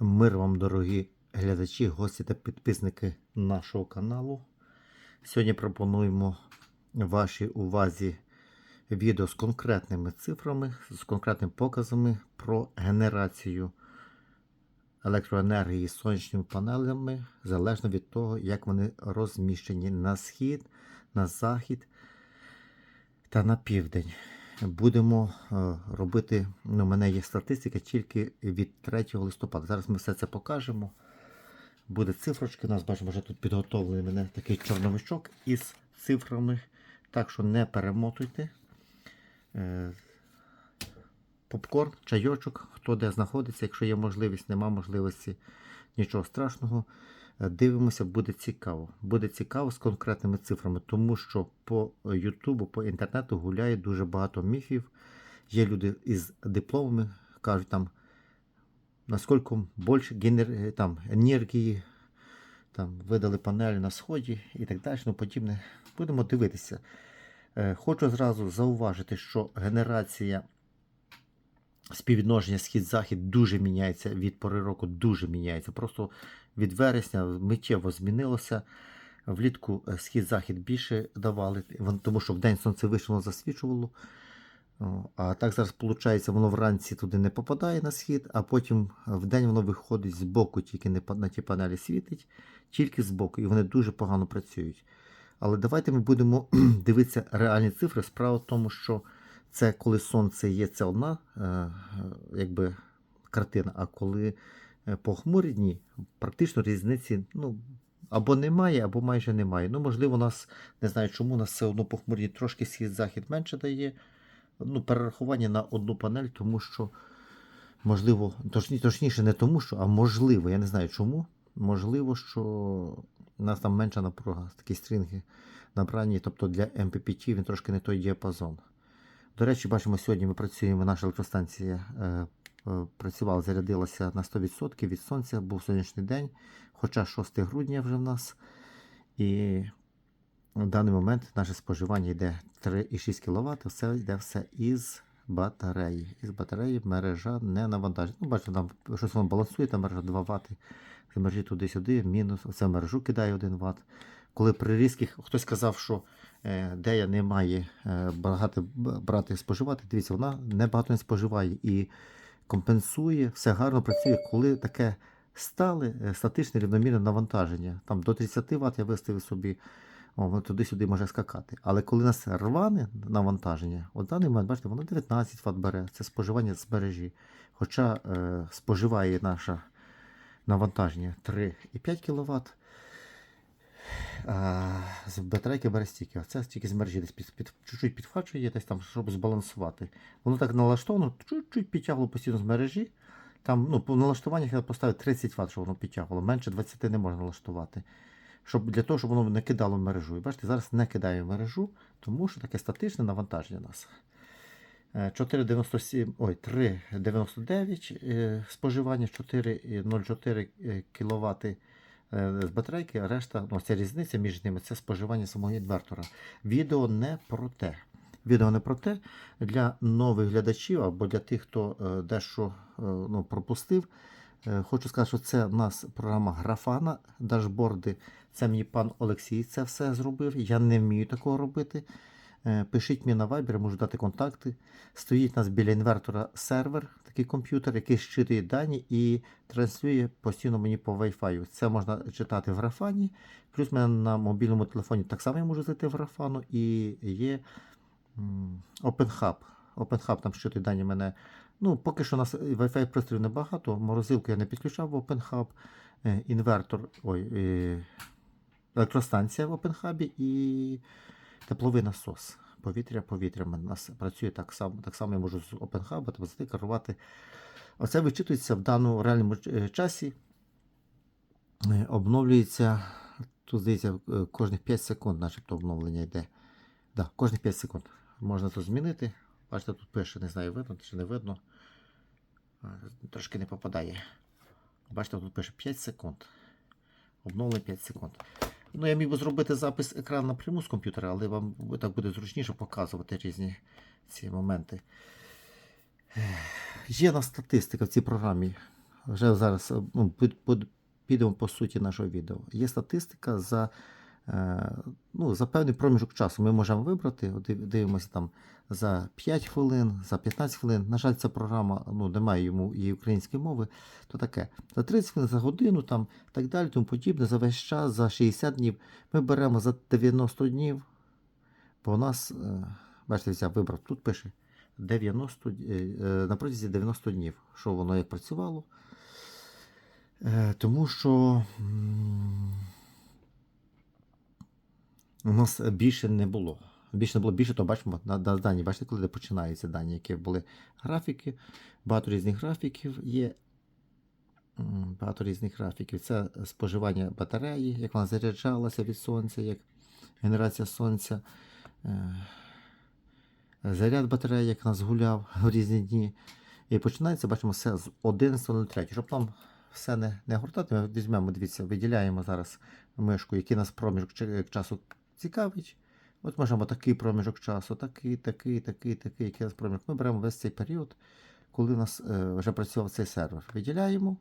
Мир вам, дорогі глядачі, гості та підписники нашого каналу. Сьогодні пропонуємо вашій увазі відео з конкретними цифрами, з конкретними показами про генерацію електроенергії сонячними панелями, залежно від того, як вони розміщені на схід, на захід та на південь. Будемо е, робити. Ну, у мене є статистика тільки від 3 листопада. Зараз ми все це покажемо. Буде цифрочки. У нас бачимо, вже тут підготовлений мене такий чорновичок із цифрами. Так що не перемотуйте. Е, Попкорн, чайочок, хто де знаходиться, якщо є можливість, нема можливості, нічого страшного. Дивимося, буде цікаво. Буде цікаво з конкретними цифрами, тому що по Ютубу, по інтернету гуляє дуже багато міфів. Є люди із дипломами, кажуть там, наскільки більше генер... е, там, енергії, там, видали панелі на сході і так далі, ну подібне. Будемо дивитися. Е, Хочу зразу зауважити, що генерація співвідношення схід-захід дуже міняється від пори року, дуже міняється. Просто від вересня миттєво змінилося. Влітку е, схід-захід більше давали, тому що вдень сонце вийшло, засвічувало. А так зараз виходить, воно вранці туди не попадає на схід, а потім вдень воно виходить з боку, тільки не на ті панелі світить, тільки з боку, і вони дуже погано працюють. Але давайте ми будемо дивитися реальні цифри. Справа в тому, що це коли сонце є, це одна е, е, якби, картина, а коли е, похмурі дні, практично різниці ну, або немає, або майже немає. Ну, можливо, у нас не знаю, чому у нас все одно похмурі трошки схід-захід менше дає. Ну, перерахування на одну панель, тому що, можливо, точні, точніше, не тому, що, а можливо, я не знаю чому. Можливо, що у нас там менша напруга, такі стрінги набрані, тобто для MPPT він трошки не той діапазон. До речі, бачимо, сьогодні ми працюємо, наша електростанція е, е, працювала, зарядилася на 100% від сонця, був сонячний день, хоча 6 грудня вже в нас. І в даний момент наше споживання йде 3,6 кВт, все йде все із батареї. Із батареї мережа не навантажена. Ну, бачите, там щось воно балансує, там мережа 2 Вт. З мережі туди-сюди, мінус, оце мережу кидає 1 Вт. Коли при різких, хтось сказав, що е, дея не має е, багато брати споживати, дивіться, вона не багато не споживає і компенсує, все гарно працює, коли таке стале, е, статичне рівномірне навантаження. Там до 30 Вт я виставив собі, воно туди-сюди може скакати. Але коли нас рване навантаження, от даний момент, бачите, воно 19 Вт бере, це споживання з мережі. Хоча е, споживає наше навантаження 3,5 кВт. З батарейки бере стільки. Це тільки з мережі десь під, під, чуть-чуть підхвачує, десь там, щоб збалансувати. Воно так налаштовано, чуть-чуть підтягувало постійно з мережі. Там, ну, по налаштуваннях я поставив 30 Вт, щоб воно підтягувало. Менше 20 не можна налаштувати. Щоб, для того, щоб воно не кидало мережу. І бачите, зараз не кидає мережу, тому що таке статичне навантаження нас. Е, 4,97, ой, 3,99 е, споживання, 4,04 кВт е, з батарейки, а решта, ну, ця різниця між ними це споживання самого інвертора. Відео не про те. Відео не про те для нових глядачів або для тих, хто е, дещо е, ну, пропустив. Е, Хочу сказати, що це в нас програма Графана, дашборди. Це мені пан Олексій це все зробив. Я не вмію такого робити. Е, Пишіть мені на Viber, можу дати контакти. Стоїть у нас біля інвертора сервер, такий комп'ютер, який щитує дані і транслює постійно мені по Wi-Fi. Це можна читати в графані. Плюс мене на мобільному телефоні так само я можу зайти в графану і є OpenHub. OpenHub там щитує дані мене. Ну, поки що у нас Wi-Fi пристроїв небагато. Морозилку я не підключав в OpenHub. Е, Інвертор, ой, е, електростанція в OpenHub і тепловий насос. Повітря, повітря в нас працює так само. Так само я можу з OpenHub зайти керувати. Оце вичитується в даному реальному е, часі. Е, Обновлюється. Тут здається, е, кожних 5 секунд, начебто обновлення йде. Да, кожних 5 секунд. Можна тут змінити. Бачите, тут пише, не знаю, видно чи не видно. Трошки не попадає. Бачите, тут пише 5 секунд. Обновлення 5 секунд. Ну, я міг би зробити запис екрану напряму з комп'ютера, але вам так буде зручніше показувати різні ці моменти. Є на статистика в цій програмі. вже зараз ну, під- під- підемо по суті нашого відео. Є статистика за, ну, за певний проміжок часу. Ми можемо вибрати, дивимося там за 5 хвилин, за 15 хвилин. На жаль, ця програма ну, немає йому і української мови, то таке. За 30 хвилин, за годину, там так далі, тому подібне, за весь час, за 60 днів. Ми беремо за 90 днів, бо у нас, е, бачите, взяв, вибрав, тут пише 90, е, е, на протязі 90 днів, що воно як працювало. Е, Тому що у нас більше не було. Більше не було більше, то бачимо на, на дані. Бачите, коли починаються дані, які були графіки. Багато різних графіків є. Багато різних графіків. Це споживання батареї, як вона заряджалася від сонця, як генерація сонця. Е, Заряд батареї, як нас гуляв в різні дні. І починається, бачимо, все з 11.03. Щоб нам все не, не гортати, ми візьмемо, дивіться, виділяємо зараз мишку, який нас проміжок часу цікавить. От можемо такий проміжок часу, такий, такий, такий, такий, який нас проміжок. Ми беремо весь цей період, коли у нас е, вже працював цей сервер. Виділяємо.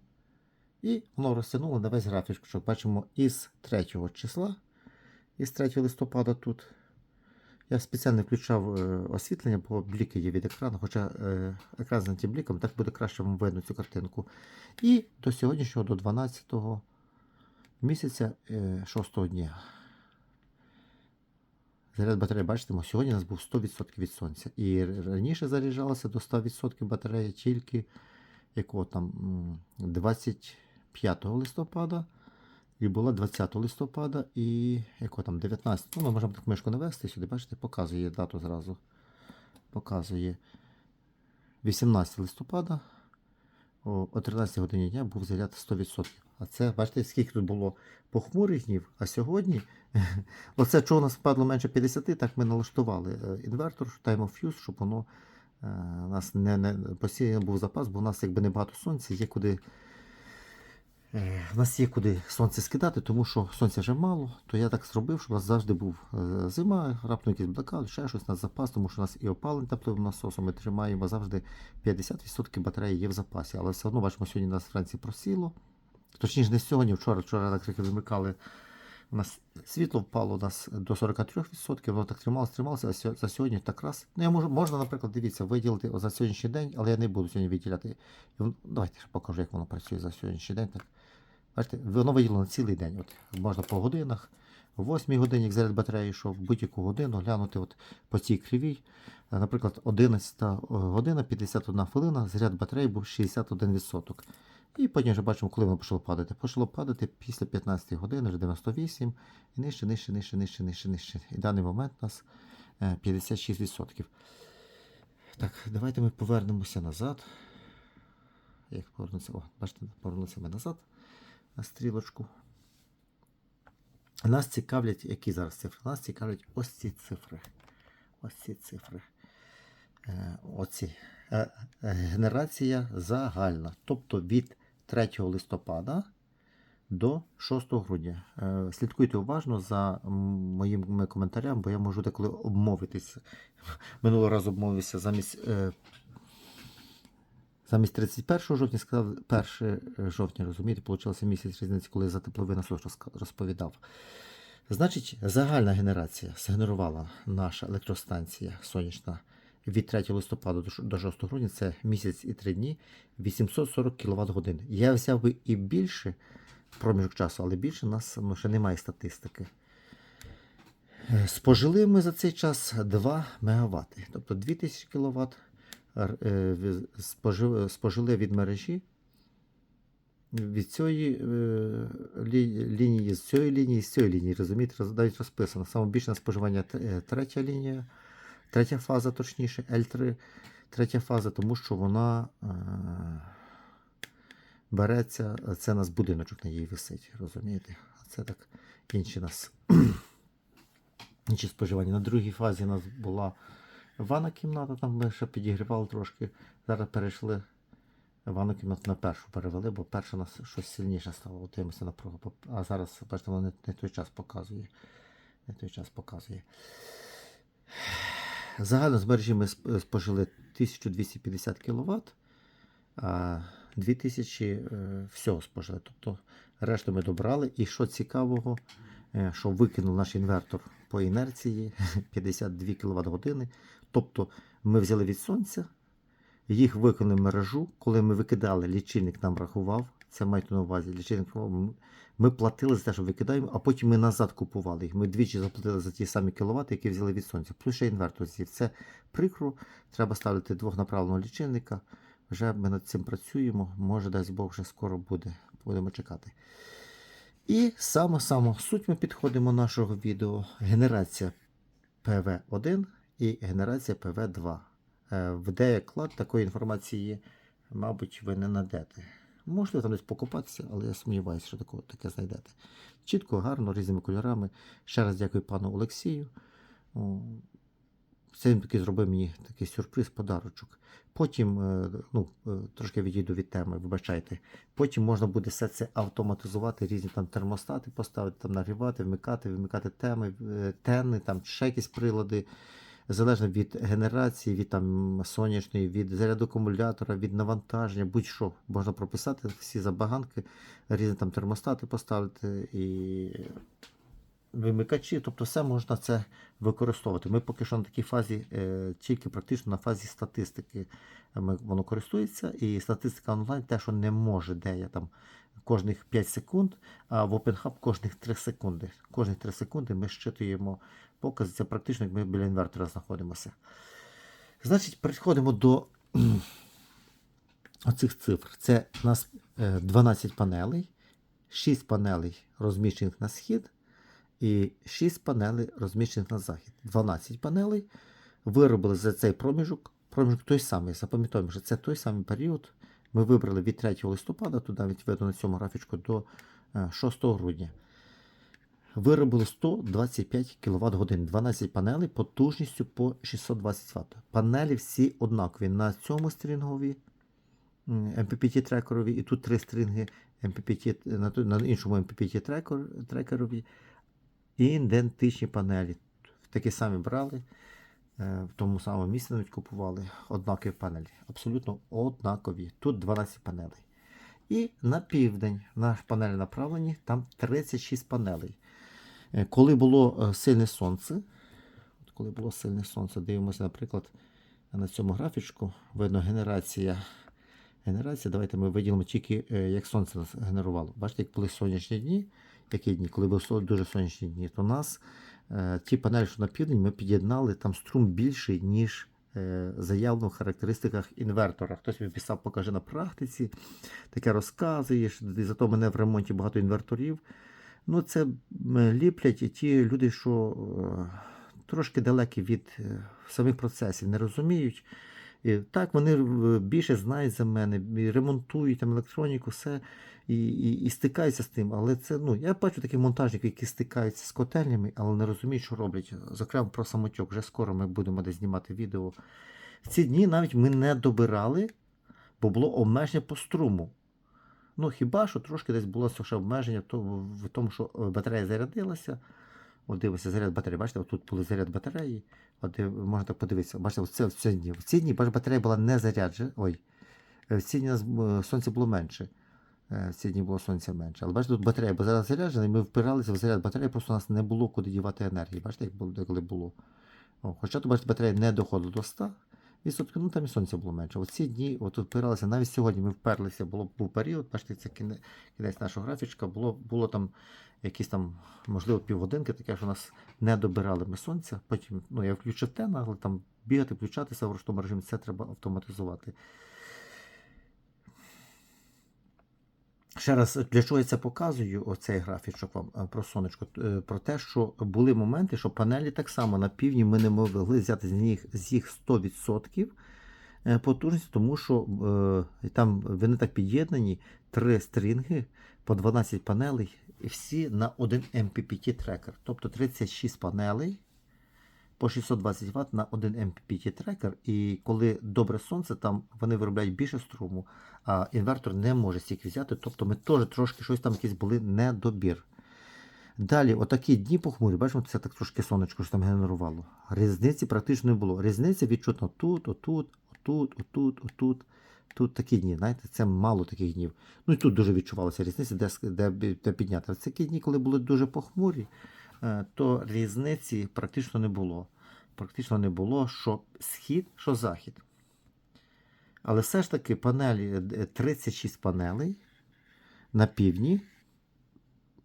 І воно розтягнуло на весь графік, що бачимо із 3 числа, із 3 листопада тут. Я спеціально включав е, освітлення, бо бліки є від екрану, хоча е, екран з антибліком, так буде краще вам видно цю картинку. І до сьогоднішнього, до 12 місяця е, 6 дня. Заряд батареї, бачите, сьогодні у нас був 100% від сонця. І раніше заряджалося до 100% батарея тільки якого там 25 листопада. І була 20 листопада і якого там 19. Ну, ми можемо так мишку навести сюди, бачите, показує дату зразу. Показує 18 листопада. О, о 13 годині дня був заряд 100%. А це, бачите, скільки тут було похмурих днів, а сьогодні, оце що у нас впадло менше 50, так ми налаштували е, інвертор, use, щоб воно е, у нас не, не постійно був запас, бо у нас якби небагато сонця, є куди. Е, У нас є куди сонце скидати, тому що сонця вже мало, то я так зробив, щоб у нас завжди був е, зима, раптом якийсь блекаут, ще щось на запас, тому що у нас і опалення тепловим насосом ми тримаємо завжди 50% батареї є в запасі. Але все одно бачимо, сьогодні нас вранці просіло. Точніше, не сьогодні, вчора, вчора електрики вимикали. У нас світло впало у нас до 43%, воно так трималося, трималося, а за сьогодні так раз. Ну, я можу, можна, наприклад, дивіться, виділити за сьогоднішній день, але я не буду сьогодні виділяти. Давайте ще покажу, як воно працює за сьогоднішній день. Так. Бачите, воно виділено цілий день. От, можна по годинах, о 8 годині, як заряд батареї йшов, в будь-яку годину глянути от по цій кривій. Е, Наприклад, 11 година, 51 хвилина, заряд батареї був 61%. І потім вже бачимо, коли воно почало падати. Почало падати після 15 години, вже 98, і нижче, нижче, нижче, нижче, нижче, нижче. І даний момент у нас е, 56%. Так, давайте ми повернемося назад. Як повернутися? О, бачите, повернуться ми назад на стрілочку. Нас цікавлять, які зараз цифри? Нас цікавлять ось ці цифри. Ось ці цифри. Е, оці. Е, е, генерація загальна. Тобто від 3 листопада до 6 грудня. Слідкуйте уважно за моїми коментарями, бо я можу деколи обмовитися. Минулого разу обмовився замість. Е, Замість 31 жовтня сказав 1 жовтня, розумієте, получилося місяць різниці, коли за тепловий насос розповідав. Значить, загальна генерація згенерувала наша електростанція сонячна від 3 листопада до 6 грудня, це місяць і 3 дні, 840 кВт годин. Я взяв би і більше проміжок часу, але більше у нас ну, ще немає статистики. Е, Спожили ми за цей час 2 МВт, тобто 2000 кВт спожили від мережі. Від цієї е, лі- лінії, з цієї лінії, з цієї лінії, розумієте, навіть розписано. Саме більше споживання е, третя лінія, третя фаза, точніше, L3, третя фаза, тому що вона е, береться, це у нас будиночок на їй висить, розумієте? Це так інші нас інші споживання. На другій фазі у нас була ванна кімната, там ми ще підігрівали трошки. Зараз перейшли ванну кімнату на першу перевели, бо перша нас щось сильніше стало. Готуємося на про- А зараз, бачите, воно не, не той час показує. Не той час показує. Загально з мережі ми спожили 1250 кВт. А 2000 е, всього спожили. Тобто решту ми добрали. І що цікавого, е, що викинув наш інвертор по інерції 52 кВт години. Тобто ми взяли від сонця, їх викинули в мережу. Коли ми викидали, лічильник нам рахував. Це маєте на увазі. Лічильник. Ми- платили за те, що викидаємо, а потім ми назад купували їх. Ми двічі заплатили за ті самі кіловати, які взяли від сонця. Плюс ще інвертор з'їв. Це прикро. Треба ставити двохнаправленого лічильника. Вже ми над цим працюємо. Може, дасть Бог, вже скоро буде. Будемо чекати. І саме-саме суть ми підходимо нашого відео. Генерація PV1 і генерація PV2. Е, В деяклад такої інформації мабуть, ви не знайдете. Можете там десь покопатися, але я сумніваюся, що таке, таке знайдете. Чітко, гарно, різними кольорами. Ще раз дякую пану Олексію. Це він такий зробив мені такий сюрприз, подарочок. Потім, е, ну, е, трошки відійду від теми, вибачайте. Потім можна буде все це автоматизувати, різні там термостати поставити, там нагрівати, вмикати, вимикати теми, тени, там ще якісь прилади. Залежно від генерації, від там сонячної, від заряду акумулятора, від навантаження, будь-що. Можна прописати всі забаганки, різні там термостати поставити і вимикачі, тобто все можна це використовувати. Ми поки що на такій фазі, е, тільки практично на фазі статистики. Воно користується, і статистика онлайн те, що не може, де я там кожних 5 секунд, а в OpenHub кожних 3 секунди. Кожних 3 секунди ми щитуємо покази. Це практично, як ми біля інвертора знаходимося. Значить, переходимо до оцих цифр. Це у нас е, 12 панелей, 6 панелей розміщених на схід і 6 панелей розміщених на захід. 12 панелей виробили за цей проміжок. Проміжок той самий. Запам'ятаємо, що це той самий період. Ми вибрали від 3 листопада, тут навіть на цьому графічку, до е, 6 грудня. Виробили 125 кВт годин, 12 панелей потужністю по 620 Вт. Панелі всі однакові. На цьому стрінгові MPPT трекерові, і тут три стрінги MPPT, на, іншому MPPT трекер, трекерові. Ідентичні панелі. Такі самі брали, е, в тому самому місці навіть купували однакові панелі. Абсолютно однакові. Тут 12 панелей. І на південь наш панелі направлені, там 36 панелей. Е, Коли було е, сильне сонце, коли було сильне сонце, дивимося, наприклад, на цьому графічку, видно генерація. Генерація, давайте ми виділимо тільки, е, як сонце нас генерувало. Бачите, як були сонячні дні, які дні, коли були дуже сонячні дні, то у нас е, ті панелі, що на південь, ми під'єднали там струм більший, ніж е, заявлено в характеристиках інвертора. Хтось мені писав, покажи на практиці, таке розказуєш, і зато мене в ремонті багато інверторів. Ну, це ліплять і ті люди, що е, трошки далекі від е, самих процесів, не розуміють. Так, вони е, більше знають за мене, ремонтують там електроніку, все, і, і, і стикаються з тим. Але це, ну, я бачу таких монтажників, які стикаються з котельнями, але не розуміють, що роблять. Зокрема, про самотьок. Вже скоро ми будемо десь знімати відео. В ці дні навіть ми не добирали, бо було обмеження по струму. Ну, хіба що трошки десь було ще обмеження в тому, що е, батарея зарядилася. От дивися, заряд батареї. Бачите, тут був заряд батареї. От можна так подивитися. Бачите, оце в ці дні. В ці дні бачите, батарея була не заряджена. Ой, е, в ці дні е, сонця було менше. Е, В ці дні було сонця менше. Але бачите, тут батарея була зараз заряджена, і ми впиралися в заряд батареї, просто у нас не було куди дівати енергії. Бачите, як було, коли було. О, хоча тут, бачите, батарея не доходила до 100 відсотків, ну там і сонця було менше. Оці дні, от впиралися, навіть сьогодні ми вперлися, було, був період, бачите, це кіне- кінець нашого графічка, було, було там якісь там, можливо, півгодинки, таке, що нас не добирали ми сонця. Потім, ну, я включив те, але там бігати, включатися в ручному режимі, це треба автоматизувати. Ще раз, для чого я це показую, оцей графічок вам е, про сонечко, е, про те, що були моменти, що панелі так само на півдні ми не могли взяти з них з їх 100% е, потужності, тому що е, там вони так під'єднані, три стрінги по 12 панелей, і всі на один MPPT трекер. Тобто 36 панелей по 620 Вт на один MPPT трекер. І коли добре сонце, там вони виробляють більше струму, інвертор не може стільки взяти. Тобто ми теж трошки щось там якісь були недобір. Далі, отакі дні похмурі, бачимо, це так трошки сонечко що там генерувало. Різниці практично не було. Різниця відчутно тут, отут, отут, отут, отут. Тут такі дні, знаєте, це мало таких днів. Ну і тут дуже відчувалася різниця, де, де, де підняти. Це такі дні, коли були дуже похмурі, е, то різниці практично не було. Практично не було, що схід, що захід. Але все ж таки панелі, е, 36 панелей на півдні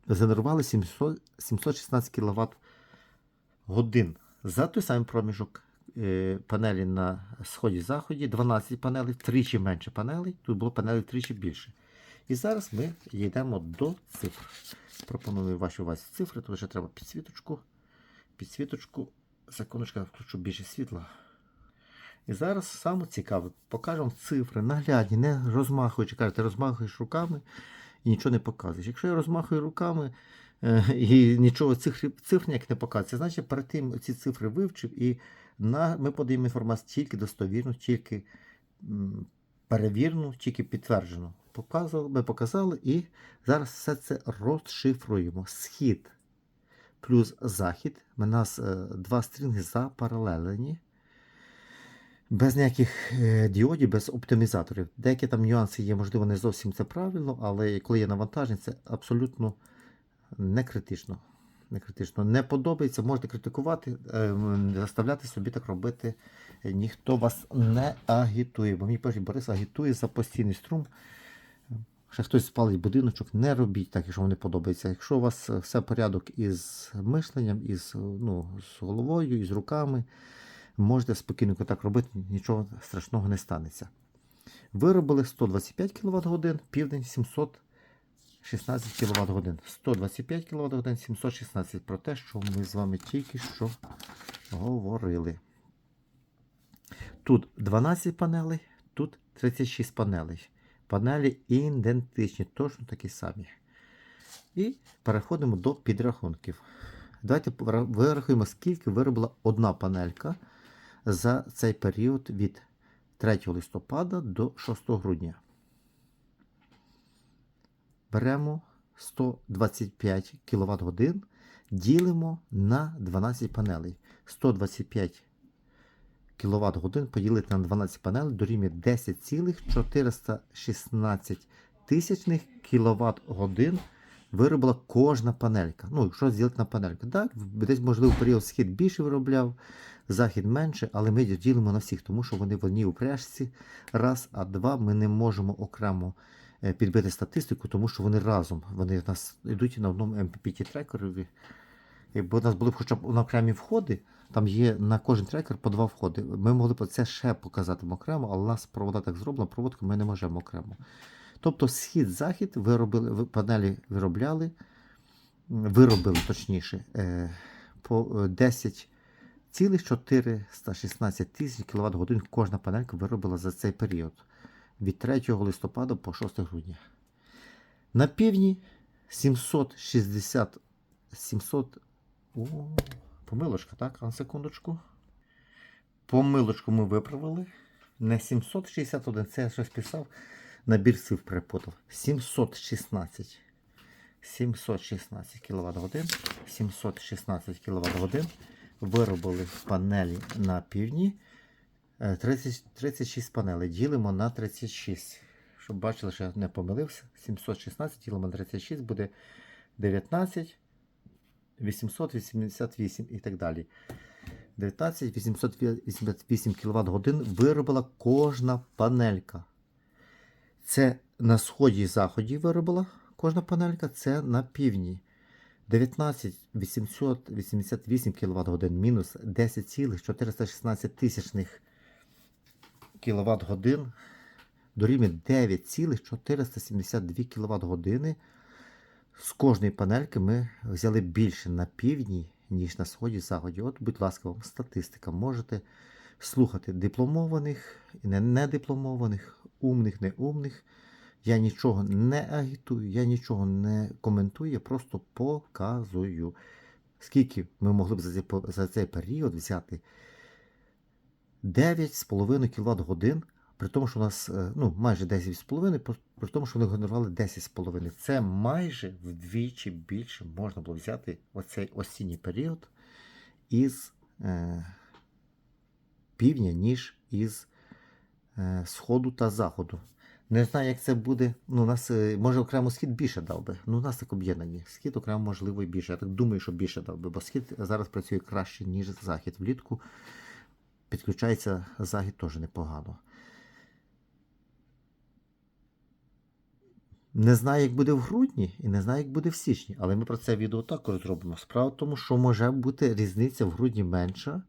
генерували 700, 716 кВт годин за той самий проміжок. е, Панелі на сході-заході, 12 панелей, втричі менше панелей, тут було панелей втричі більше. І зараз ми йдемо до цифр. Пропоную вашій увазі цифри, тому що треба підсвіточку. Підсвіточку. Секундочку, включу більше світла. І зараз саме цікаве, покажемо цифри наглядні, не розмахуючи, кажете, розмахуєш руками і нічого не показуєш. Якщо я розмахую руками е, і нічого цифр, цифр ніяк не показується, значить перед тим ці цифри вивчив і на, ми подаємо інформацію тільки достовірну, тільки м, перевірену, тільки підтверджену. Показували, ми показали і зараз все це розшифруємо. Схід плюс захід. У нас е, два стрінги запаралелені. Без ніяких е, діодів, без оптимізаторів. Деякі там нюанси є, можливо, не зовсім це правильно, але коли є навантаження, це абсолютно не критично. Не критично. Не подобається, можете критикувати, е, заставляти собі так робити. Ніхто вас не агітує. Бо мені пишуть, Борис агітує за постійний струм. Ще хтось спалить будиночок, не робіть так, якщо вам не подобається. Якщо у вас все порядок із мишленням, із, ну, з головою, із руками, можете спокійно так робити, нічого страшного не станеться. Виробили 125 кВт годин, південь 716 кВт годин. 125 кВт годин, 716 про те, що ми з вами тільки що говорили. Тут 12 панелей, тут 36 панелей. Панелі ідентичні, точно такі самі. І переходимо до підрахунків. Давайте вирахуємо, скільки виробила одна панелька за цей період від 3 листопада до 6 грудня. Беремо 125 кВт годин, ділимо на 12 панелей. 125 кВт годин поділити на 12 панелей дорівнює 10,416 тисячних кВт годин виробила кожна панелька. Ну, якщо на панельки. Так, десь, можливо, період схід більше виробляв, захід менше, але ми ділимо на всіх, тому що вони в одній упряжці. Раз, а два, ми не можемо окремо е, підбити статистику, тому що вони разом. Вони в нас йдуть на одному MPPT трекерові. Якби у нас були б хоча б на окремі входи, там є на кожен трекер по два входи. Ми могли б це ще показати окремо, але у нас провода так зроблена, проводку ми не можемо окремо. Тобто схід-захід виробили, панелі виробляли, виробили точніше, е, по е, 10,416 тисяч кВт годин кожна панелька виробила за цей період від 3 листопада по 6 грудня. На півдні 760 700. О, помилочка, так? На секундочку. Помилочку ми виправили. Не 761, це я щось писав. Набір цифр перепутав. 716. 716 кВт годин. 716 кВт годин. Виробили панелі на півдні. Е, 30, 36 панелей. Ділимо на 36. Щоб бачили, що я не помилився. 716 ділимо на 36 буде 19. 888 і так далі. 19 888 кВт годин виробила кожна панелька. Це на сході і заході виробила кожна панелька, це на півдні. 19 888 кВт годин мінус 10,416 тисячних кВт годин дорівнює 9,472 кВт години. З кожної панельки ми взяли більше на півдні, ніж на сході і заході. От, будь ласка, вам статистика. Можете слухати дипломованих недипломованих, умних, неумних. Я нічого не агітую, я нічого не коментую, я просто показую. Скільки ми могли б за цей, за цей період взяти 9,5 кВт годин, при тому, що у нас е, ну, майже 10,5, при- тому, що вони генерували 10,5. Це майже вдвічі більше можна було взяти оцей осінній період із е, півдня, ніж із е, сходу та заходу. Не знаю, як це буде. Ну, у нас, е, може, окремо схід більше дав би. Ну, у нас так об'єднані. Схід окремо, можливо, і більше. Я так думаю, що більше дав би, бо схід зараз працює краще, ніж захід. Влітку підключається захід теж непогано. Не знаю, як буде в грудні, і не знаю, як буде в січні, але ми про це відео також зробимо. Справа в тому, що може бути різниця в грудні менша,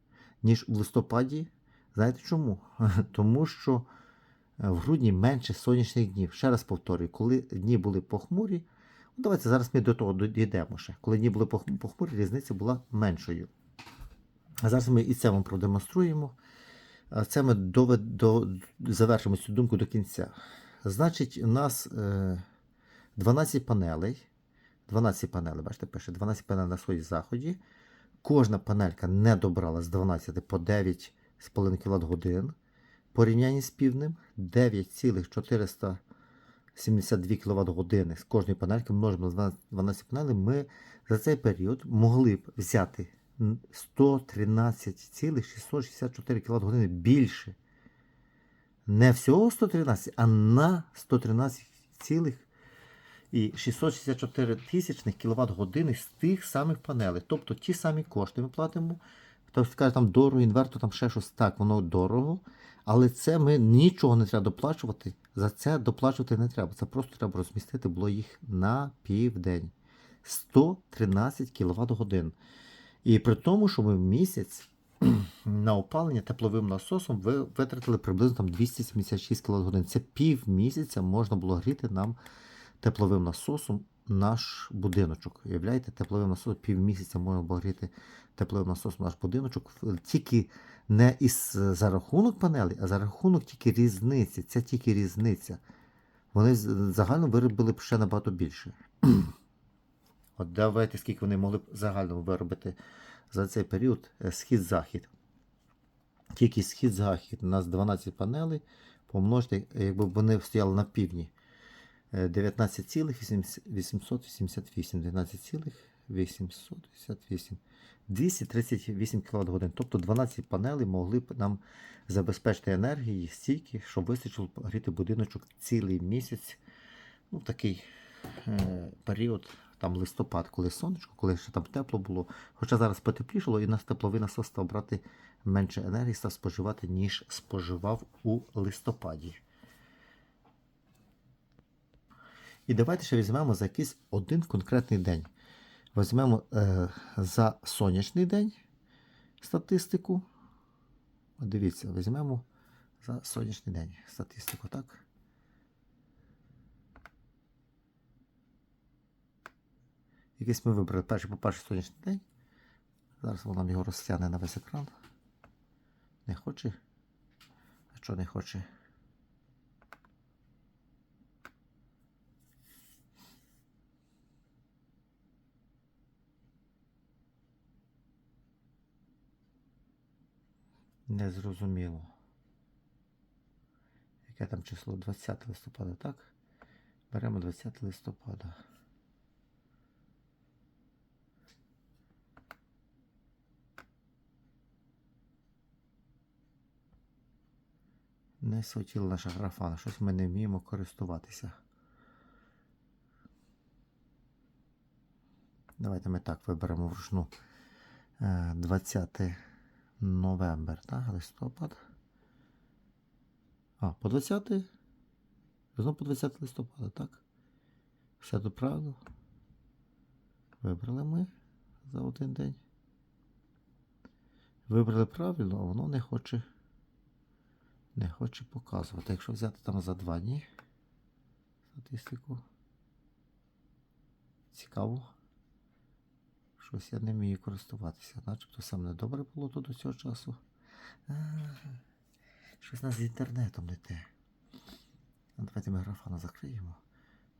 ніж в листопаді. Знаєте чому? Тому що е, в грудні менше сонячних днів. Ще раз повторюю, коли дні були похмурі, ну, давайте зараз ми до того дійдемо ще. Коли дні були похмурі, різниця була меншою. А зараз ми і це вам продемонструємо. Це ми довед, до, завершимо цю думку до кінця. Значить, у нас е, 12 панелей. 12 панелей, бачите, пише 12 панелей на сході заході. Кожна панелька не добрала з 12 по 9,5 кВт годин. Порівнянні з півднем 9,472 кВт години з кожної панельки множимо на 12 12 панелей. Ми за цей період могли б взяти 113,664 кВт години більше. Не всього 113, а на 113,664 кВт години з тих самих панелей. Тобто ті самі кошти ми платимо. Хтось скаже, там дорого, інвертор, там ще щось так, воно дорого. Але це ми нічого не треба доплачувати. За це доплачувати не треба. Це просто треба розмістити було їх на південь. 113 кВт годин. І при тому, що ми в місяць на опалення тепловим насосом ви витратили приблизно там 276 кВт годин. Це пів місяця можна було гріти нам тепловим насосом наш будиночок. Уявляєте, тепловим насосом пів місяця можна було гріти тепловим насосом наш будиночок. Тільки не із за рахунок панелей, а за рахунок тільки різниці. Це тільки різниця. Вони загально виробили б ще набагато більше. От давайте, скільки вони могли б загально виробити за цей період е, схід-захід. Тільки схід-захід. У нас 12 панелей. Помножте, якби вони стояли на півдні. Е, 19,888. 19,888. 238 кВт годин. Тобто 12 панелей могли б нам забезпечити енергії стільки, щоб вистачило гріти будиночок цілий місяць. Ну, такий е, період, там листопад, коли сонечко, коли ще там тепло було. Хоча зараз потеплішало, і у нас тепловий насос став брати менше енергії, став споживати, ніж споживав у листопаді. І давайте ще візьмемо за якийсь один конкретний день. Візьмемо е, за сонячний день статистику. От Дивіться, візьмемо за сонячний день статистику, так? Якийсь ми вибрали перший, по-перше, сонячний день. Зараз вона нам його розтягне на весь екран. Не хоче? А що не хоче? Незрозуміло. Яке там число? 20 листопада, так? Беремо 20 листопада. Не схотіла наша графа, щось ми не вміємо користуватися. Давайте ми так виберемо вручну Е, 20 новембр, так, листопад. А, по 20? Знову по 20 листопада, так? Все тут правильно. Вибрали ми за один день. Вибрали правильно, а воно не хоче. Не хоче показувати. Якщо взяти там за два дні статистику. Цікаво. Щось я не вмію користуватися. Начебто сам не добре було тут до цього часу. А, щось нас з інтернетом не те. Давайте ми графана закриємо.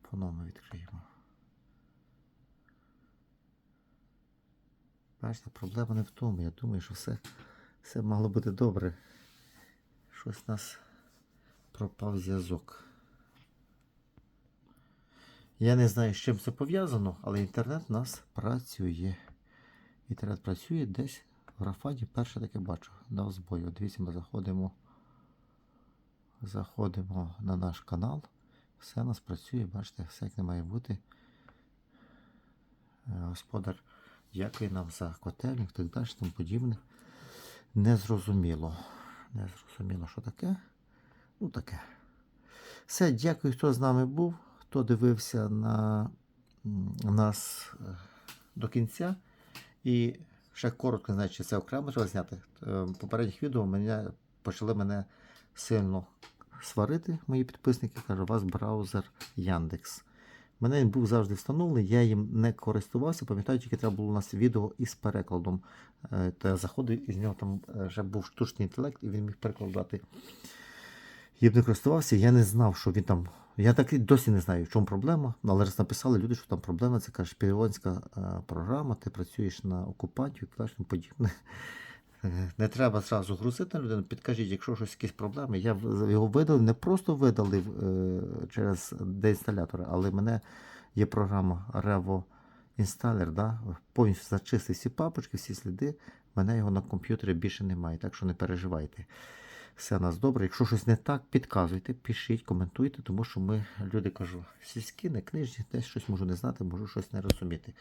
По-новому відкриємо. Бачите, проблема не в тому. Я думаю, що все, все могло бути добре. Щось нас пропав зв'язок. Я не знаю, з чим це пов'язано, але інтернет у нас працює. Інтернет працює десь в графаді перше таке бачу. Дав збой. От дивіться, ми заходимо. Заходимо на наш канал. Все у нас працює, бачите, все як не має бути. Е, Господар дякує нам за котельник, так далі, тому подібне. Незрозуміло. Незрозуміло, що таке. Ну таке. Все, дякую, хто з нами був, хто дивився на нас е, до кінця. І ще коротко, чи це окремо треба зняти. Е, попередніх відео мене, почали мене сильно сварити, мої підписники. Кажуть, у вас браузер Яндекс. Мене він був завжди встановлений, я їм не користувався. Пам'ятаю, тільки треба було у нас відео із перекладом. Е, То я заходив, і з нього там вже був штучний інтелект, і він міг перекладати. Б не користувався, я не знав, що він там. Я так і досі не знаю, в чому проблема. Але раз написали люди, що там проблема, це каже, шпіонська е, програма, ти працюєш на окупантів і тому подібне. Е, Не треба зразу грузити на людину, підкажіть, якщо щось якісь проблеми. Я його видалив, не просто видалив е, через деінсталятор, але в мене є програма Revo Installer, да? повністю зачистив всі папочки, всі сліди. Мене його на комп'ютері більше немає, так що не переживайте. Все у нас добре. Якщо щось не так, підказуйте, пишіть, коментуйте, тому що ми, люди кажу, сільські, не книжні, десь щось можу не знати, можу щось не розуміти.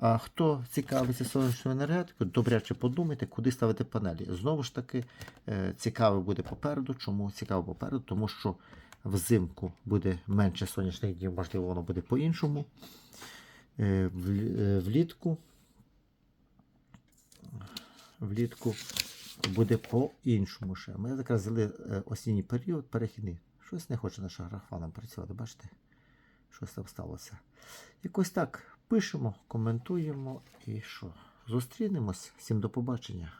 А хто цікавиться сонячною енергетикою, добряче подумайте, куди ставити панелі. Знову ж таки, е, цікаво буде попереду. Чому цікаво попереду? Тому що взимку буде менше сонячних днів, можливо, воно буде по-іншому. Е, е, Влітку. Влітку буде по-іншому ще. Ми якраз взяли е, осінній період, перехідний. Щось не хоче наша графа нам працювати, бачите? Щось там сталося. Якось так пишемо, коментуємо і що? Зустрінемось. Всім до побачення.